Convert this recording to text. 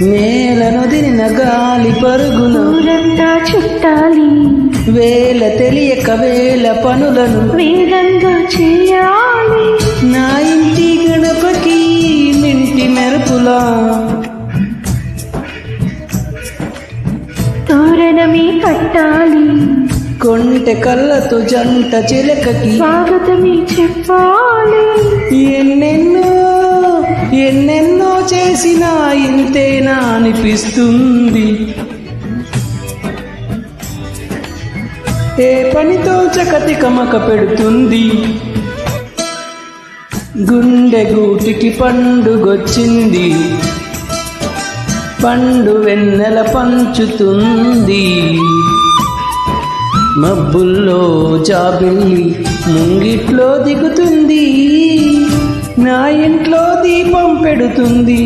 నేలను దినిన గాలి పరుగును ఊరంతా చుట్టాలి. వేల తెలియక వేల పనులను వేగంగా చేయాలి. నా ఇంటి గణపకి నింటి మెరుపులా. తోరణమే కట్టాలి కొంటె కళ్ళతో జంట చిలకకి స్వాగతమే చెప్పాలి. ఎన్నెన్నో ఎన్నెన్నో చేసినా ఇంతేనా అనిపిస్తుంది ఏ పనితో చకతి కమక పెడుతుంది. గుండె గూటికి పండుగొచ్చింది. పండు వెన్నెల పంచుతుంది. మబ్బుల్లో జాబిల్లి ముంగిట్లో దిగుతుంది. నా ఇంట్లో దీపం పెడుతుంది.